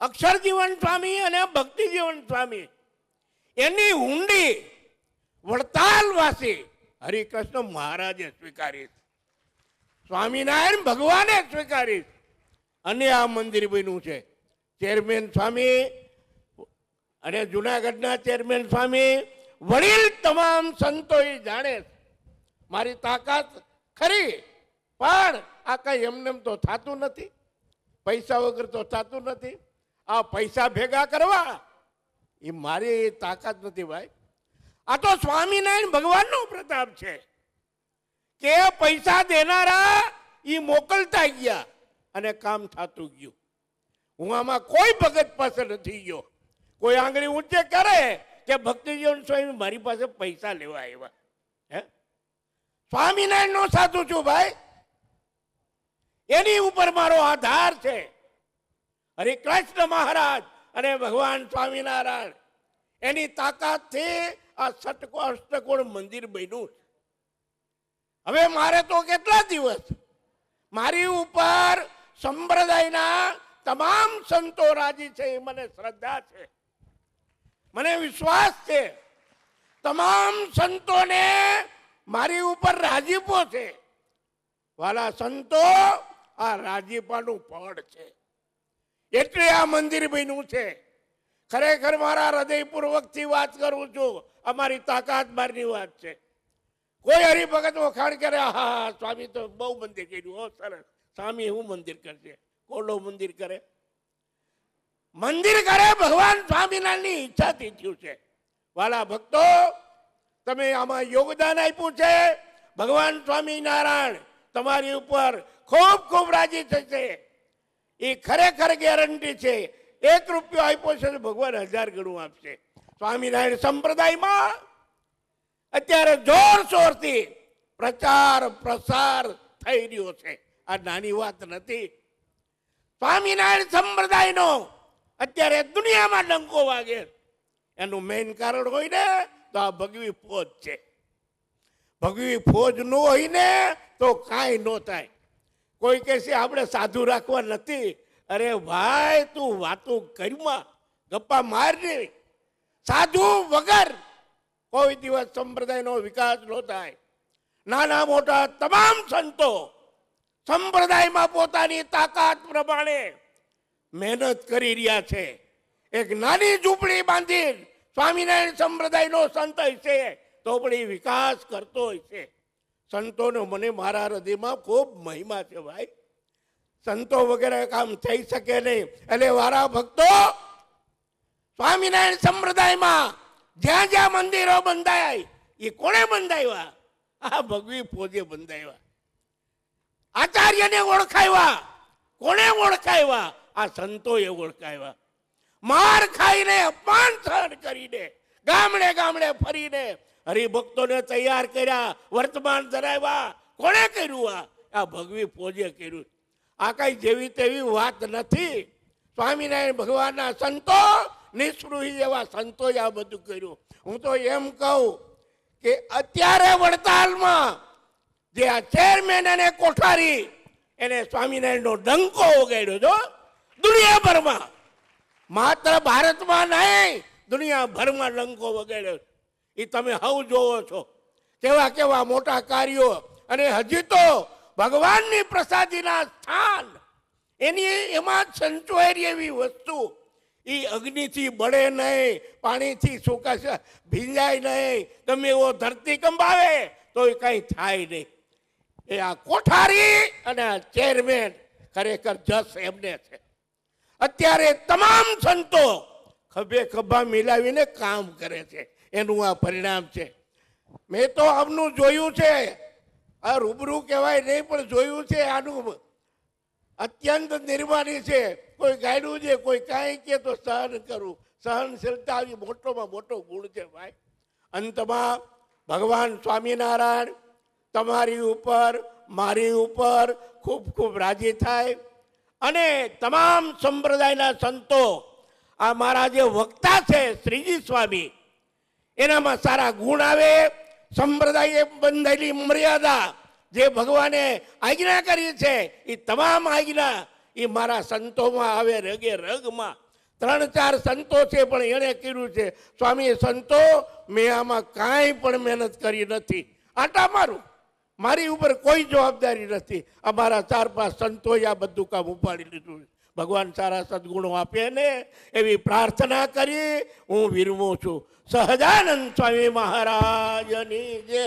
અક્ષરજીવન સ્વામી અને ભક્તિ જીવન સ્વામી. એની ઊંડી વડતાલવાસી હરિકૃષ્ણ મહારાજે સ્વીકારી સ્વામિનારાયણ ભગવાને સ્વીકારી અને આ મંદિર બન્યું છે. ચેરમેન સ્વામી અને જુનાગઢના ચેરમેન સ્વામી વડીલ તમામ સંતો એ જાણે મારી તાકાત ખરી, પણ આ કઈ એમને તો થતું નથી. પૈસા વગર તો થતું નથી. આ પૈસા ભેગા કરવા, એ મારી તાકાત નથી ભાઈ. આ તો સ્વામિનારાયણ ભગવાનનો પ્રતાપ છે કે પૈસા દેનારા એ મોકલતા ગયા અને કામ થતું ગયું. હું આમાં કોઈ ભગત પાસે નથી ગયો. કોઈ આંગળી ઊંચે કરે કે ભક્તિજીવન સ્વામી મારી પાસે પૈસા લેવા આવ્યા. હે? સ્વામિનારાયણ નો સાધુ છું ભાઈ. એની ઉપર મારો આધાર છે. હરે કૃષ્ણ મહારાજ અને ભગવાન સ્વામિનારાયણ, એની તાકાતથી આ ષટકો અષ્ટકોણ મંદિર બન્યું. હવે મારે તો કેટલા દિવસ? મારી ઉપર સંપ્રદાયના તમામ સંતો રાજી છે, એ મને શ્રદ્ધા છે. મને વિશ્વાસ છે. તમામ સંતોને મારી ઉપર રાજીપો છે. વાલા સંતો, આ રાજીપાનું ફળ છે. એટલે આ મંદિર બન્યું છે. ખરેખર મારા હૃદયપૂર્વકથી વાત કરું છું. અમારી તાકાત બહારની વાત છે. કોઈ હરિભગત વખાણ કરે હા સ્વામી, તો બહુ મંદિર કર્યું. હો, સરસ. સ્વામી શું મંદિર કરશે? કોલો મંદિર કરે? મંદિર કરે ભગવાન સ્વામિનારાયણની ઈચ્છાથી થયું છે. વાલા ભક્તો, તમે આમાં યોગદાન આપ્યું છે. ભગવાન સ્વામિનારાયણ તમારી ઉપર ખૂબ ખૂબ રાજી થશે. એ ખરેખર ગેરંટી છે. એક રૂપિયો આપ્યો છે તો ભગવાન હજાર ગણું આપશે. સ્વામિનારાયણ સંપ્રદાયમાં અત્યારે જોરશોરથી પ્રચાર, પ્રસાર થઈ રહ્યો છે. આ નાની વાત નથી. સ્વામિનારાયણ સંપ્રદાયનો અત્યારે દુનિયામાં ડંકો વાગે. એનું મેઇન કારણ હોય ને તો આ ભગવી ફોજ છે. ભગવી ફોજ ન હોય ને તો કાંઈ ન થાય. કોઈ કહેશે આપણે સાધુ રાખવા નથી. અરે ભાઈ, તું વાતું કરીમાં, ગપ્પા મારને સાધુ વગર કોઈ દિવસ સંપ્રદાયનો વિકાસ ન થાય. નાના મોટા તમામ સંતો સંપ્રદાયમાં પોતાની તાકાત પ્રમાણે મહેનત કરી રહ્યા છે. એક નાની ઝૂંપડી બાંધી સ્વામિનારાયણ સંપ્રદાયનો સંત હશે તો પણ એ વિકાસ કરતો હશે. સંતોનો મને મારા હૃદયમાં ખૂબ મહિમા છે ભાઈ. સંતો વગેરે કામ થઈ શકે નહીં. એટલે વારા ભક્તો, સ્વામિનારાયણ સંપ્રદાયમાં જ્યાં જ્યાં મંદિરો બંધાય, એ કોણે બંધાવ્યા? આ ભગવી ફોજે બંધાવ્યા. આચાર્યને ઓળખાવ્યા. કોણે ઓળખાવ્યા? આ સંતોએ ઓળખાવ્યા. માર ખાઈને અપમાન સહન કરીને ગામડે ગામડે ફરીને હરિભક્તોને તૈયાર કર્યા, વર્તમાન ધરાવ્યા. કોણે કર્યું આ? આ ભગવી ફોજે કર્યું. આ કઈ જેવી તેવી વાત નથી. સ્વામિનારાયણ ભગવાનના સંતો, નિસ્પૃહી એવા સંતોએ આ બધું કર્યું. હું તો એમ કહું કે અત્યારે વડતાલમાં જે આ ચેરમેન અને કોઠારી, એને સ્વામિનારાયણનો ડંકો વગાડ્યો છો દુનિયાભરમાં. માત્ર ભારતમાં નહીં, દુનિયાભરમાં ડંકો વગાડ્યો એ તમે હવ જોવો છો. કેવા કેવા મોટા કાર્યો. અને હજી તો ભગવાનની પ્રસાદીના સ્થાન. એની એમાં સંચોયેલી એવી વસ્તુ. એ અગ્નિથી બળે નહીં, પાણીથી સુકાશે ભીંજાય નહીં. ગમે એવો ધરતી કંબાવે તો એ કંઈ થાય નહીં. એ આ કોઠારી અને આ ચેરમેન ખરેખર જસ એમને છે. અત્યારે તમામ સંતો ખભે ખભા મિલાવીને કામ કરે છે. એનું આ પરિણામ છે. મેં તો આમનું જોયું છે. આ રૂબરૂ કહેવાય નહીં, પણ જોયું છે આનું. અત્યંત નિર્માની છે. કોઈ ગાયડું છે, કોઈ કાંઈ કે તો સહન કરવું સહનશીલતા આવી, મોટોમાં મોટો ગુણ છે ભાઈ. અંતમાં ભગવાન સ્વામિનારાયણ તમારી ઉપર, મારી ઉપર ખૂબ ખૂબ રાજી થાય. અને તમામ સંપ્રદાયના સંતો, આ મારા જે વક્તા છે શ્રીજી સ્વામી એનામાં સારા ગુણ આવે, સંપ્રદાયે બંધાયેલી મર્યાદા જે ભગવાને આજ્ઞા કરી છે એ તમામ આજ્ઞા એ મારા સંતોમાં આવે રગે રગમાં. ત્રણ ચાર સંતો છે પણ એણે કર્યું છે. સ્વામી સંતો, મેં આમાં કાંઈ પણ મહેનત કરી નથી. આટા મારું. મારી ઉપર કોઈ જવાબદારી નથી. અમારા ચાર પાંચ સંતોએ આ બધું કામ ઉપાડી લીધું ભગવાન સારા સદગુણો આપે ને એવી પ્રાર્થના કરી હું વિરમું છું. સહજાનંદ સ્વામી મહારાજની જે